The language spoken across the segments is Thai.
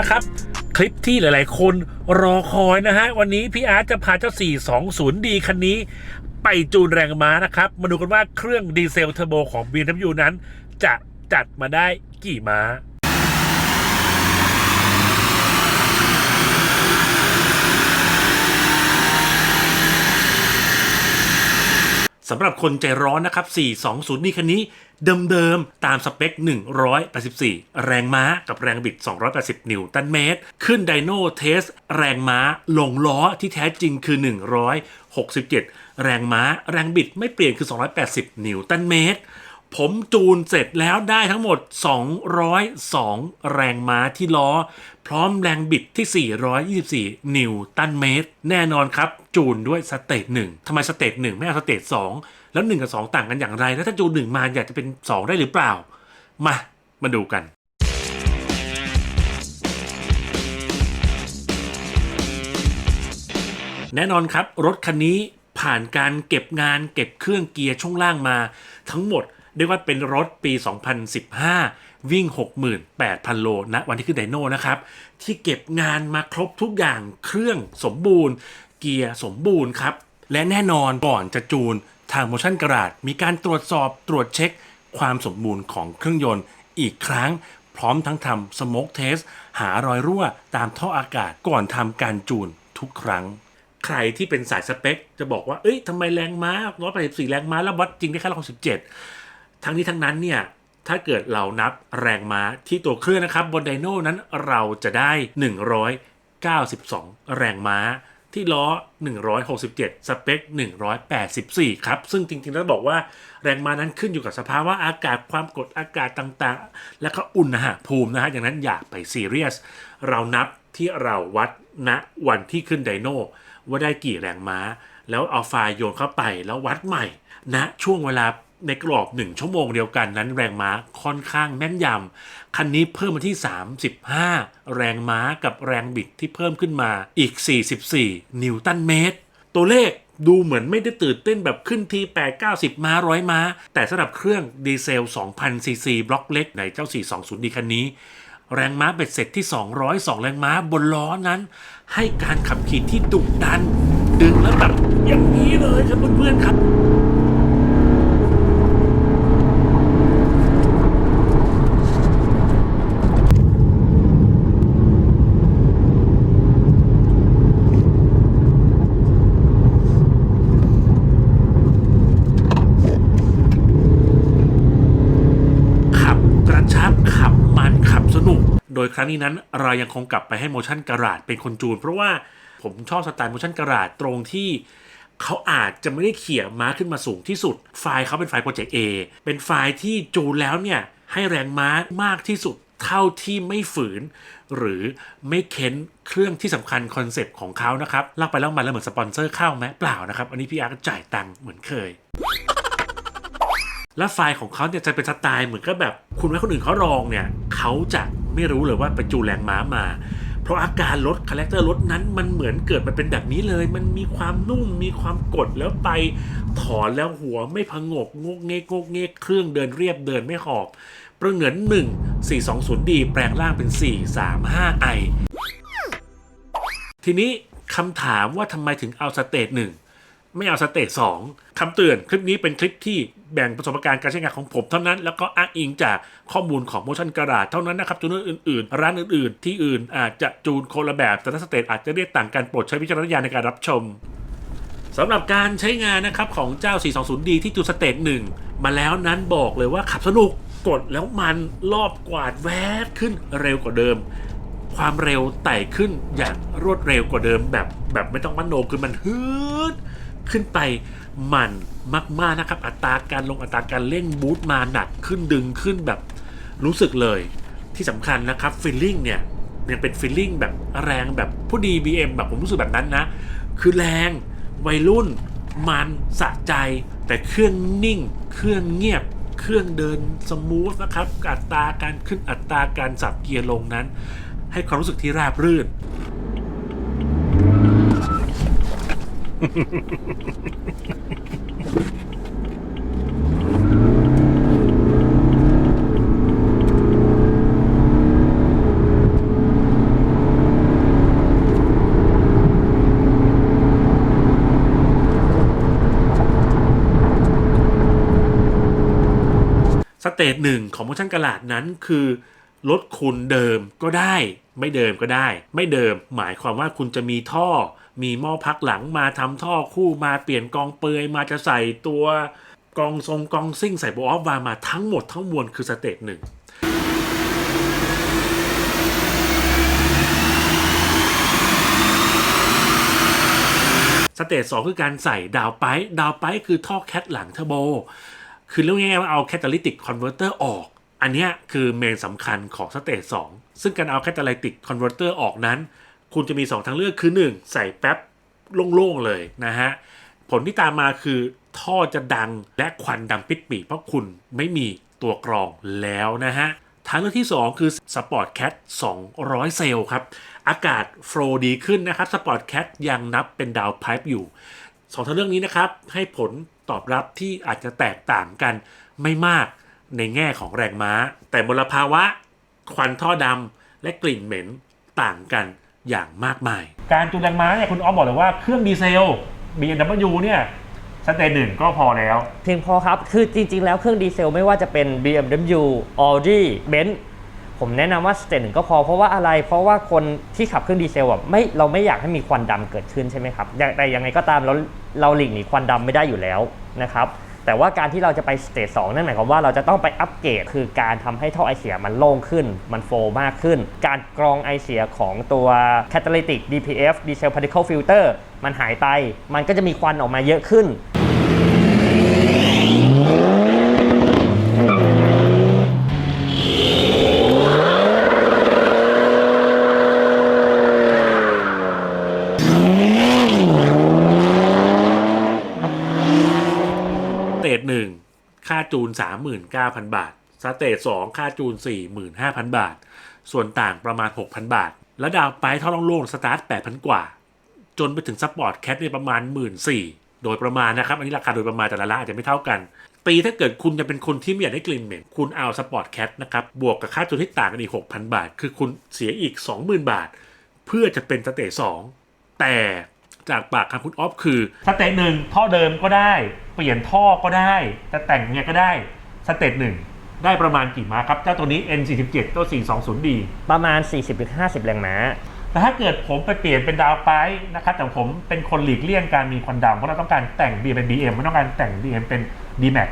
นะครับ คลิปที่หลาย ๆ คนรอคอยนะฮะ วันนี้พี่อาร์ตจะพาเจ้า 420D คันนี้ ไปจูนแรงม้านะครับ มาดูกันว่าเครื่องดีเซลเทอร์โบของ BMW นั้น จะจัดมาได้กี่ม้าสำหรับคนใจร้อนนะครับ 420 นี่คันนี้ เดิมๆ ตามสเปค 184 แรงม้ากับแรงบิด 280 นิวตันเมตร ขึ้นไดโนเทส แรงม้าลงล้อที่แท้จริงคือ 167 แรงม้า แรงบิดไม่เปลี่ยนคือ 280 นิวตันเมตร ผมจูนเสร็จแล้วได้ทั้งหมด 202 แรงม้าที่ล้อ พร้อมแรงบิดที่ 424 นิวตันเมตร แน่นอนครับ จูนด้วยสเตจหนึ่งทำไมสเตจหนึ่งไม่เอาสเตจสองแล้ว 1 กับ 2 ต่างกันอย่างไร แล้วถ้าจูนหนึ่งมาอยากจะเป็น 2 ได้หรือเปล่า มา มาดูกันแน่นอนครับ รถคันนี้ผ่านการเก็บงานเก็บเครื่องเกียร์ช่วงล่างมาทั้งหมด เรียกว่าเป็นรถปี 2015 วิ่ง 68,000 โลณวันที่ขึ้นไดโน่นะครับ ที่เก็บงานมาครบทุกอย่างเครื่องสมบูรณ์ เกียร์สมบูรณ์ครับ และแน่นอนก่อนจะจูนทางโมชั่นกระดาษมีการตรวจสอบตรวจเช็ค ความสมบูรณ์ของเครื่องยนต์อีกครั้งพร้อมทั้งทำสโมกเทส หารอยรั่วตามท่ออากาศก่อนทำการจูนทุกครั้ง ใครที่เป็นสายสเปค จะบอกว่า เอ้ยทำไมแรงม้า184 แรงม้าแล้ววัดจริงได้แค่117 ทั้งนี้ทั้งนั้นเนี่ยถ้าเกิดเรานับแรงม้าที่ตัวเครื่องนะครับบนไดโน่นั้นเราจะได้ 192 แรงม้าที่ล้อ 167 สเปค 184 ครับ ซึ่งจริงๆ แล้วบอกว่าแรงม้านั้นขึ้นอยู่กับสภาวะอากาศความกดอากาศต่างๆ และก็อุณหภูมินะฮะอย่างนั้นอย่าไปซีเรียส เรานับที่เราวัดณวันที่ขึ้นไดโน่ว่าได้กี่แรงม้า แล้วเอาไฟล์โยนเข้าไปแล้ววัดใหม่ณช่วงเวลา ในกรอบ 1 ชั่วโมงเดียวกันนั้นแรงม้าค่อนข้างแม่นยำ คันนี้เพิ่มมาที่ 35 แรงม้ากับแรงบิดที่เพิ่มขึ้นมาอีก 44 นิวตันเมตร ตัวเลขดูเหมือนไม่ได้ตื่นเต้นแบบขึ้นที 8 90 ม้าร้อยม้า แต่สำหรับเครื่องดีเซล 2,000 ซีซีบล็อกเล็กในเจ้า 420 ดีคันนี้ แรงม้าเบ็ดเสร็จที่ 202 แรงม้าบนล้อนั้น ให้การขับขี่ที่ดุดัน ดึงแล้วแบบอย่างนี้เลยครับเพื่อนๆครับขับกระชับขับมันขับสนุก โดยค รั้งนี้นั้นเรายังคงกลับไปให้โมชั่นกระดาษเป็นคนจูน เพราะว่าผมชอบสไตล์โมชั่นกระดาษตรงที่เขาอาจจะไม่ได้เขี่ยม้าขึ้นมาสูงที่สุด ไฟล์เขาเป็นไฟล์โปรเจกต์ A เป็นไฟล์ที่จูนแล้วเนี่ยให้แรงม้ามากที่สุดเท่าที่ไม่ฝืน หรือไม่เค้นเครื่องที่สำคัญคอนเซปต์ของเขานะครับเล่าไปเล่ามาแล้วเหมือนสปอนเซอร์เข้าไหมเปล่านะครับ อันนี้พี่อาร์ก็จ่ายตังค์เหมือนเคย และไฟล์ของเขาเนี่ยจะเป็นสไตล์เหมือนกับแบบ คุณให้คนอื่นเขาลองเนี่ยเขาจะ ไม่รู้เลยว่าไปจูแรงม้ามา เพราะอาการรถคาแรคเตอร์รถนั้นมันเหมือนเกิดมันเป็นแบบนี้เลย มันมีความนุ่มมีความกดแล้วไปถอนแล้วหัวไม่พงกงกเงกงกเงกเครื่องเดินเรียบเดินไม่หอบประเหงิน 1 420D แปลงร่างเป็น 435i ทีนี้คำถามว่าทำไมถึงเอาสเตจหนึ่งไม่เอาสเตจสองคำเตือนคลิปนี้เป็นคลิปที่ แบ่งประสบการณ์การใช้งานของผมเท่านั้น แล้วก็อ้างอิงจากข้อมูลของโมชั่นกระดาษเท่านั้นนะครับจูนอื่นๆ ร้านอื่นๆ ที่อื่นอาจจะจูนคนละแบบแต่ละสเตจอาจจะเรียกต่างกันโปรดใช้วิจารณญาณในการรับชมสำหรับการใช้งานนะครับของเจ้า 420D ที่จูสเตจหนึ่งมาแล้วนั้นบอกเลยว่าขับสนุกกดแล้วมันรอบกวาดแวบขึ้นเร็วกว่าเดิม ความเร็วไต่ขึ้นอย่างรวดเร็วกว่าเดิมแบบแบบไม่ต้องมันโนคือมันฮืดขึ้นไปมัน มากๆนะครับ อัตราการลงอัตราการเร่งบูตมาหนักขึ้นดึงขึ้นแบบรู้สึกเลย ที่สำคัญนะครับฟีลลิ่งเนี่ยยังเป็นฟีลลิ่งแบบแรงแบบผู้ดี BM แบบผมรู้สึกแบบนั้นนะ คือแรงวัยรุ่นมันสะใจแต่เครื่องนิ่ง เครื่องเงียบ เครื่องเดินสมูทนะครับ อัตราการขึ้นอัตราการสับเกียร์ลงนั้น ให้ความรู้สึกที่ราบรื่น เตจหนึ่งของโมชั่นกระลาดนั้นคือรถคุณเดิมก็ได้ ไม่เดิมก็ได้ ไม่เดิม หมายความว่าคุณจะมีท่อ มีหม้อพักหลังมาทำท่อคู่มาเปลี่ยนกองเปลือยมาจะใส่ตัวกองทรงกองซิ่งใส่โบออฟวามาทั้งหมดทั้งมวลคือสเตจหนึ่งสเตจสองคือการใส่ดาวไปป์ดาวไปป์คือท่อแคทหลังเทอร์โบ คือเรื่องง่ายๆว่าเอาแคตาลิติกคอนเวอร์เตอร์ออก อันนี้คือเมนสำคัญของสเตจสองซึ่งการเอาแคตาลิติกคอนเวอร์เตอร์ออกนั้น คุณจะมี 2 ทางเลือกคือ 1 ใส่แป๊บโล่งๆเลยนะฮะ ผลที่ตามมาคือท่อจะดังและควันดำปิดปีเพราะคุณไม่มีตัวกรองแล้วนะฮะทางเลือกที่ 2 คือ Sport Cat 200 เซลล์ครับ อากาศโฟลว์ดีขึ้นนะครับ Sport Cat ยังนับเป็นดาวไพป์อยู่ สองทางเรื่องนี้นะครับ ให้ผลตอบรับที่อาจจะแตกต่างกันไม่มากในแง่ของแรงม้า แต่มลภาวะ ควันท่อดำและกลิ่นเหม็นต่างกันอย่างมากมาย การจูนแรงม้าเนี่ยคุณอ้อมบอกเลยว่าเครื่องดีเซล BMW เนี่ยสเตจหนึ่งก็พอแล้ว เพียงพอครับ คือจริง ๆ แล้วเครื่องดีเซลไม่ว่าจะเป็น BMW Audi Benz ผมแนะนำว่าสเตจหนึ่งก็พอเพราะว่าอะไร เพราะว่าคนที่ขับเครื่องดีเซลอะไม่เราไม่อยากให้มีควันดำเกิดขึ้นใช่ไหมครับแต่ยังไงก็ตามเราเราหลีกหนีควันดำไม่ได้อยู่แล้วนะครับแต่ว่าการที่เราจะไปสเตจสองนั่นหมายความว่าเราจะต้องไปอัปเกรดคือการทำให้ท่อไอเสียมันโล่งขึ้น มันโฟล์มากขึ้น การกรองไอเสียของตัว Catalytic DPF Diesel Particle Filter มันหายไป มันก็จะมีควันออกมาเยอะขึ้น สเตจหนึ่งค่า จูน 39,000 บาทสเตจสองค่าจูน 45,000 บาท ส่วนต่างประมาณ 6,000 บาท แล้วดาวไปท่องโล่งสตาร์ท 8,000 กว่า จนไปถึงสปอร์ตแคทในประมาณ 14,000โดยประมาณนะครับ อันนี้ราคาโดยประมาณแต่ละร้านอาจจะไม่เท่ากัน ตีถ้าเกิดคุณจะเป็นคนที่ไม่อยากได้กลิ่นเหม็นคุณเอาสปอร์ตแคทนะครับบวกกับค่าจูนที่ต่างกันอีก 6,000 บาท คือคุณเสียอีก 20,000 บาท เพื่อจะเป็นสเตจสองแต่ จากปากคำคุณออฟคือ สเตจหนึ่งท่อเดิมก็ได้ เปลี่ยนท่อก็ได้จะแต่งเนี่ยก็ได้สเตจหนึ่งได้ประมาณกี่ม้าครับ เจ้าตัวนี้ N47 ตัว 420D ประมาณ 40-50 แรงม้าแต่ถ้าเกิดผมไปเปลี่ยนเป็นดาวไปนะครับแต่ผมเป็นคนหลีกเลี่ยงการมีควันดำเพราะเราต้องการแต่ง BM เป็น BM ไม่ต้องการแต่ง BM เป็น DMAX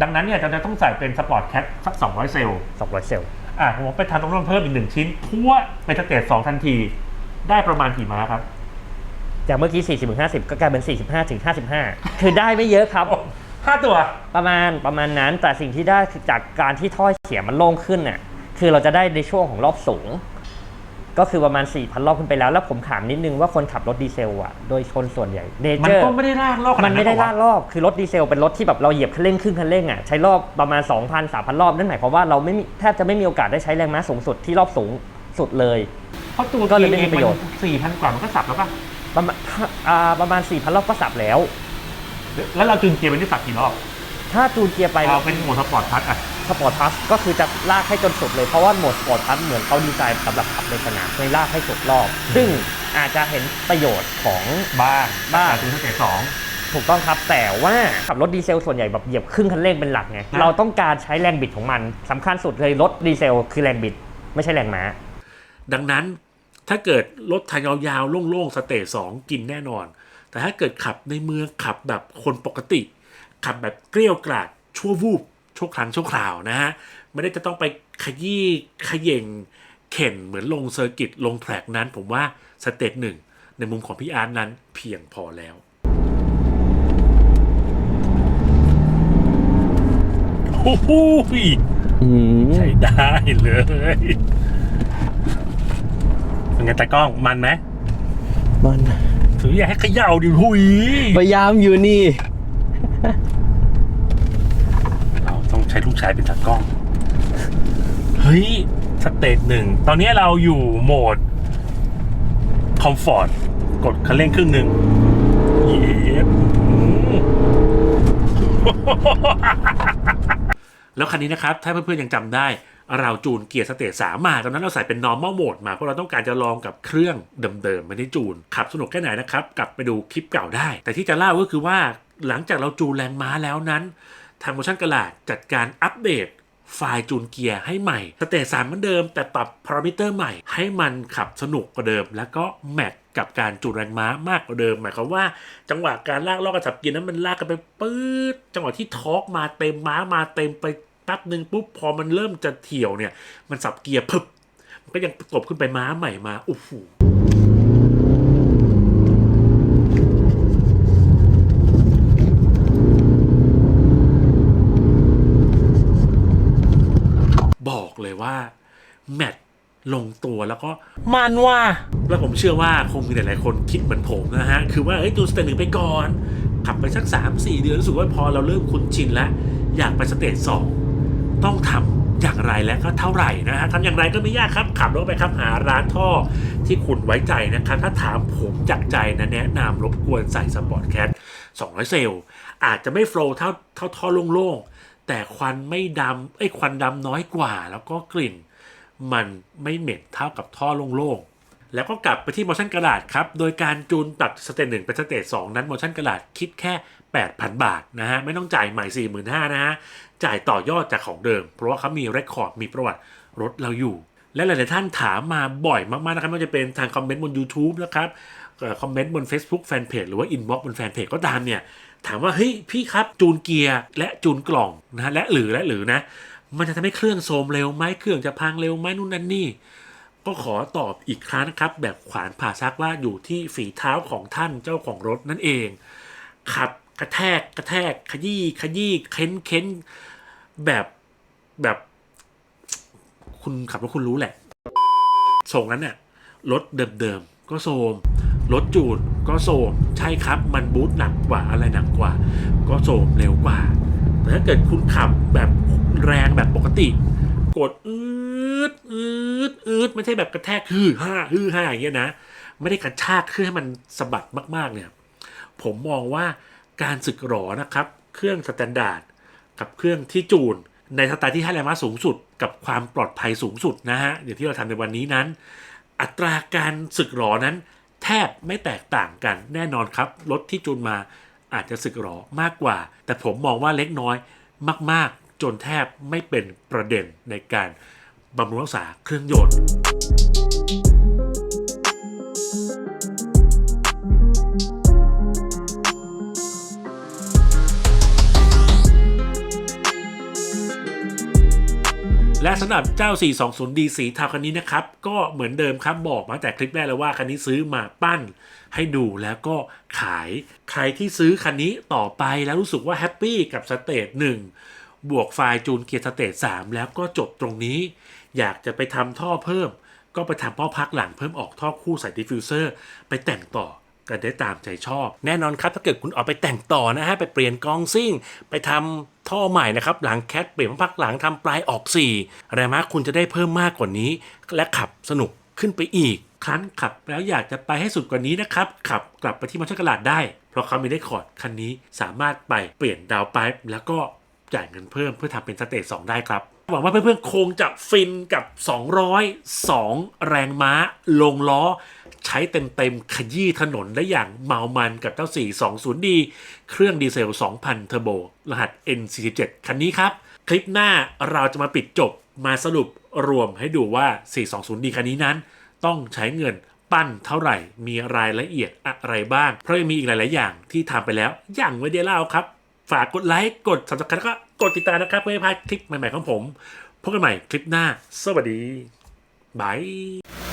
ดังนั้นเนี่ยเราจะต้องใส่เป็น Sport Cat สัก 200 เซลล์200 เซลล์อะผมไปทำตรงนู้นเพิ่มอีกหนึ่งชิ้นทั่วเป็นสเตจสองทันที ได้ประมาณกี่ม้าครับ จากเมื่อกี้ 40-50 ก็กลายเป็น 45-55 คือได้ไม่เยอะครับ ห้าตัว ประมาณประมาณนั้นแต่สิ่งที่ได้คือจากการที่ท่อเสียมันโล่งขึ้นน่ะคือเราจะได้ในช่วงของรอบสูง ก็คือประมาณ 4,000 รอบขึ้นไปแล้ว แล้วผมถามนิดนึงว่าคนขับรถดีเซลอะ โดยชนส่วนใหญ่เนมันเจอร์ก็ไม่ได้ลากรอบขนาดมันไม่ได้หรอลากรอบคือรถดีเซลเป็นรถที่แบบเราเหยียบคันเร่งครึ่งคันเร่งอะใช้รอบประมาณ 2,000 3,000 รอบนั่นหมายความว่าเราไม่มีแทบจะไม่มีโอกาสได้ใช้แรงม้าสูงสุดที่รอบสูงสุดเลย เพราะตัวก็เลยไม่มีประโยชน์ สี่พันกว่ามันก็สับแล้วป่ะ ประมาณอ่าประมาณ4,000รอบก็สับแล้ว แล้วเราจึงเกียร์เป็นที่สับกี่รอบ ถ้าจูนเกียร์ไปเอาเป็นโหมดสปอร์ตพัทอะสปอร์ตพลัสก็คือจะลากให้จนสุดเลยเพราะว่าโหมดสปอร์ตพลัสเหมือนเขาดีไซน์สำหรับขับในสนามให้ลากให้สุดรอบ ซึ่งอาจจะเห็นประโยชน์ของบ้างบ้างแต่ถึงสเตจสองถูกต้องครับ แต่ว่าขับรถดีเซลส่วนใหญ่แบบเหยียบครึ่งคันเร่งเป็นหลักไงนะเราต้องการใช้แรงบิดของมันสำคัญสุดเลยรถดีเซลคือแรงบิด ไม่ใช่แรงม้าดังนั้น ถ้าเกิดรถทางยาวๆโล่งๆสเตจสองกินแน่นอน แต่ถ้าเกิดขับในเมืองขับแบบคนปกติ ขับแบบเกลี้ยวกราดชั่ววูบชั่วครั้งชั่วคราวนะฮะไม่ได้จะต้องไปขยี้ขย่งเข็นเหมือนลงเซอร์กิตลงแทร็กนั้น ผมว่าสเตจหนึ่งในมุมของพี่อาร์ตนั้นเพียงพอแล้วโอ้โหใช้ได้เลย เป็นไงตากล้องมันไหมมันถืออย่าให้เขย่าดิหุยพยายามอยู่นี่ เราต้องใช้ลูกชายเป็นตากล้อง เฮ้ย สเตจหนึ่ง ตอนนี้เราอยู่โหมด คอมฟอร์ต กดคันเร่งครึ่งหนึ่งเย็บอืมแล้วคันนี้นะครับ ถ้าเพื่อนๆยังจำได้ เราจูนเกียร์สเตจสามมาตอนนั้นเราใส่เป็น normal mode มา เพราะเราต้องการจะลองกับเครื่องเดิมๆไม่ได้จูน ขับสนุกแค่ไหนนะครับ กลับไปดูคลิปเก่าได้ แต่ที่จะเล่าก็คือว่าหลังจากเราจูนแรงม้าแล้วนั้น ทางโมชั่นกระลาดจัดการอัปเดตไฟล์จูนเกียร์ให้ใหม่สเตจสามเหมือนเดิม แต่ปรับพารามิเตอร์ใหม่ให้มันขับสนุกกว่าเดิม แล้วก็แมทกับการจูนแรงม้ามากกว่าเดิม หมายความว่า จังหวะการลากลอกกระสับเกียร์นั้นมันลากกันไปปื๊ดจังหวะที่ทอร์กมาเต็มม้ามาเต็มไป แป๊บหนึ่งปุ๊บพอมันเริ่มจะเถี่ยวเนี่ย มันสับเกียร์พึบมันก็ยังตบขึ้นไปม้าใหม่มาโอ้โหบอกเลยว่า แมทลงตัวแล้วก็มันว่า แล้วผมเชื่อว่าคงมีหลายๆคนคิดเหมือนผมนะฮะ คือว่าเอ้ยดูสเตจหนึ่งไปก่อน ขับไปสัก 3 4 เดือนรู้สึกว่าพอเราเริ่มคุ้นชินแล้ว อยากไปสเตจสอง ต้องทำอย่างไรและก็เท่าไหร่นะฮะทำอย่างไรก็ไม่ยากครับ ขับรถไปครับหาร้านท่อที่คุณไว้ใจนะครับ ถ้าถามผมจากใจนะแนะนำรบกวนใส่สปอร์ตแคท200 เซลล์อาจจะไม่โฟล์เท่าเท่าท่อโล่งๆ แต่ควันไม่ดำไอ้ควันดำน้อยกว่า แล้วก็กลิ่น มันไม่เหม็นเท่ากับท่อโล่งๆ แล้วก็กลับไปที่ motion กระดาษครับ โดยการจูนตัดสเตจหนึ่งเป็นสเตจสองนั้น motion กระดาษคิดแค่ 8,000 บาทนะฮะไม่ต้องจ่ายใหม่ 45,000นะฮะจ่ายต่อยอดจากของเดิม เพราะว่าเขามีเรคคอร์ดมีประวัติรถเราอยู่ และหลาย ๆ ท่านถามมาบ่อยมาก ๆ นะครับไม่ว่าจะเป็นทางคอมเมนต์บน YouTube นะครับคอมเมนต์บน Facebook Fanpage หรือว่า Inbox บนแฟนเพจก็ตามเนี่ย ถามว่า เฮ้ย พี่ครับจูนเกียร์และจูนกล่องนะและหรือและหรือนะ มันจะทำให้เครื่องโทมเร็วไหมเครื่องจะพังเร็วไหมนู่นนั่นนี่ ก็ขอตอบอีกครั้งนะครับ แบบขวานผ่าซักว่าอยู่ที่ฝีเท้าของท่านเจ้าของรถนั่นเอง ขับ กระแทกกระแทกขยี้ขยี้เค้นเค้นแบบแบบ คุณขับรถคุณรู้แหละส่งนั้นเนี่ยรถเดิมๆก็โซมรถจูนก็โซมใช่ครับ มันบูทหนักกว่าอะไรหนักกว่า ก็โซมเร็วกว่า แต่ถ้าเกิดคุณขับแบบแรงแบบปกติ กดอืดอืดอืดไม่ใช่แบบกระแทกฮือห้าฮือห้าอย่างเงี้ยนะ ไม่ได้กระชากเครื่องให้มันสะบัดมากๆเนี่ย ผมมองว่า การสึกหรอนะครับ เครื่องสแตนดาร์ดกับเครื่องที่จูน ในสไตล์ที่ให้แรงม้าสูงสุด กับความปลอดภัยสูงสุดนะฮะอย่างที่เราทำในวันนี้นั้น อัตราการสึกหรอนั้น แทบไม่แตกต่างกันแน่นอนครับรถที่จูนมาอาจจะสึกหรอมากกว่า แต่ผมมองว่าเล็กน้อยมาก ๆ จนแทบไม่เป็นประเด็นในการบำรุงรักษาเครื่องยนต์ สำหรับเจ้า 420D สีเทาคันนี้นะครับ ก็เหมือนเดิมครับบอกมาแต่คลิปแรกแล้วว่าคันนี้ซื้อมาปั้นให้ดูแล้วก็ขาย ใครที่ซื้อคันนี้ต่อไปแล้วรู้สึกว่าแฮปปี้กับสเตจหนึ่งบวกไฟล์จูนเกียร์สเตจ3แล้วก็จบตรงนี้ อยากจะไปทำท่อเพิ่ม ก็ไปทำท่อพักหลังเพิ่มออกท่อคู่ใส่ดิฟฟิวเซอร์ ไปแต่งต่อ กันได้ตามใจชอบ แน่นอนครับถ้าเกิดคุณเอาไปแต่งต่อนะฮะไปเปลี่ยนกองซิ่ง ไปทำท่อใหม่นะครับหลังแคทเปลี่ยนพักหลังทำปลายออก4แรมาคุณจะได้เพิ่มมากกว่านี้ และขับสนุกขึ้นไปอีก ครั้นขับแล้วอยากจะไปให้สุดกว่านี้นะครับ ขับกลับไปที่มอเตอร์กระดได้ เพราะเขามีได้คอร์ดคันนี้สามารถไปเปลี่ยนดาวไปป์แล้วก็จ่ายเงินเพิ่มเพื่อทำเป็นสเตจ2ได้ครับ หวังว่าเพื่อนๆคงจะฟินกับ 202 แรงม้าลงล้อ ใช้เต็มๆขยี้ถนนได้อย่างเมามันกับเจ้า 420D เครื่องดีเซล 2,000 เทอร์โบ รหัส N47 คันนี้ครับ คลิปหน้าเราจะมาปิดจบมาสรุปรวมให้ดูว่า 420D คันนี้นั้น ต้องใช้เงินปั้นเท่าไหร่มีรายละเอียดอะไรบ้าง เพราะยังมีอีกหลาย ๆ อย่างที่ทำไปแล้วอย่างไม่ได้เล่าครับ ฝากกดไลค์ กด subscribe แล้วก็กดติดตามนะครับ เพื่อไม่ให้พลาดคลิปใหม่ๆของผม พบกันใหม่คลิปหน้า สวัสดี บาย